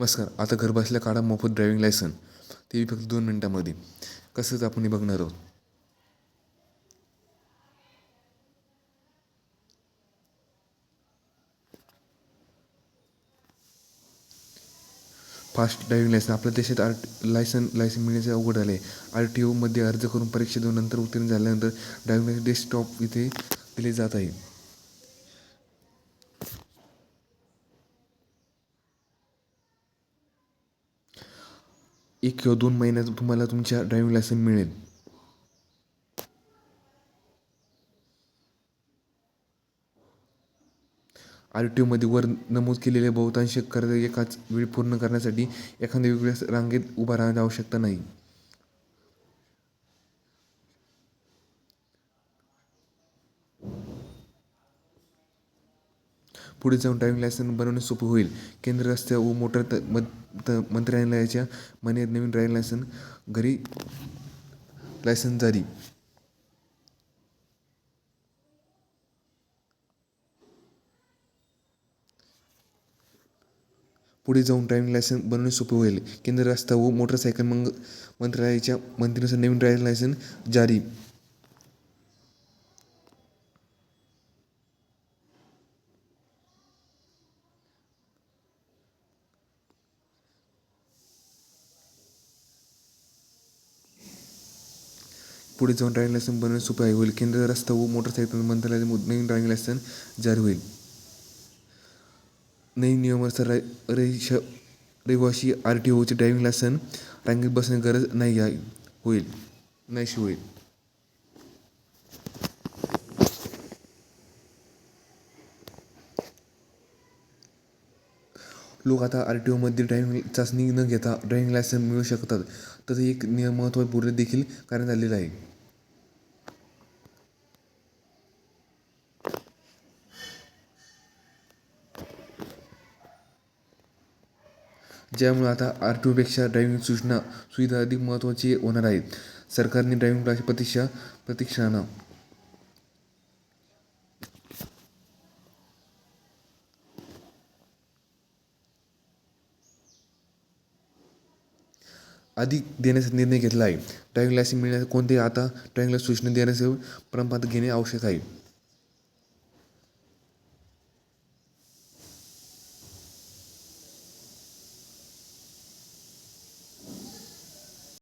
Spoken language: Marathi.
नमस्कार. आता घर बसल्या काढा मोफत ड्रायव्हिंग लायसन ते फक्त दोन मिनटामध्ये. कसंच आपण हे बघणार आहोत? फास्ट ड्रायव्हिंग लायसन आपल्या देशात आर लायसन लायसन मिळण्याचे अवघड आले. आर टी ओमध्ये अर्ज करून परीक्षा देऊन नंतर उत्तीर्ण झाल्यानंतर ड्रायव्हिंग लायसन डेस्कटॉप इथे दिले जात आहे. एक किंवा दोन महिन्यात तुम्हाला तुमच्या ड्रायव्हिंग लायसन मिळेल. आर टी ओमध्ये वर नमूद केलेले बहुतांश कर्ज एकाच वेळी पूर्ण करण्यासाठी एखाद्या वेगळ्या रांगेत उभा राहण्याची आवश्यकता नाही. पुढे जाऊन ड्रायव्हिंग लायसन बनवणे सोपं होईल. केंद्र रस्ते व मोटर त मं त मंत्रालयाच्या महिन्यात नवीन ड्रायव्हिंग लायसन घरी लायसन जारी. पुढे जाऊन ड्रायव्हिंग लायसन बनवणे सोपे होईल. केंद्र रस्ता व मोटरसायकल मंग मंत्रालयाच्या मंत्रीनुसार नवीन ड्रायव्हिंग लायसन जारी. पुढे जाऊन ड्रायव्हिंग लायसन बनवणे सोपे आहे. होईल केंद्र रस्ता व मोटरसायकल मंत्रालयाचे नवीन ड्रायव्हिंग लायसन जारी होईल. नवीन नियमानुसार रा रहिश रहिवाशी आर टी ओचे ड्रायव्हिंग लायसन रांगेत बसण्याची गरज नाही आहे. होईल. नाहीशी होईल. लोक आता आर टी ओमध्ये ड्रायव्हिंग चाचणी न घेता ड्रायव्हिंग लायसन मिळू शकतात. तसे एक नियम महत्त्वपूर्ण देखील करण्यात आलेलं आहे. ज्यामुळे आता आर टी ओपेक्षा ड्रायव्हिंग सूचना सुविधा अधिक महत्त्वाची होणार आहेत. सरकारने ड्रायव्हिंग क्लासची प्रतीक्षा प्रतीक्षानं. अधिक देण्याचा निर्णय घेतला आहे. ड्रायव्हिंग लायसन्स मिळण्यास कोणतेही आता ड्रायव्हिंग लायसन्स सूचना देण्याचे परंपरा घेणे आवश्यक आहे?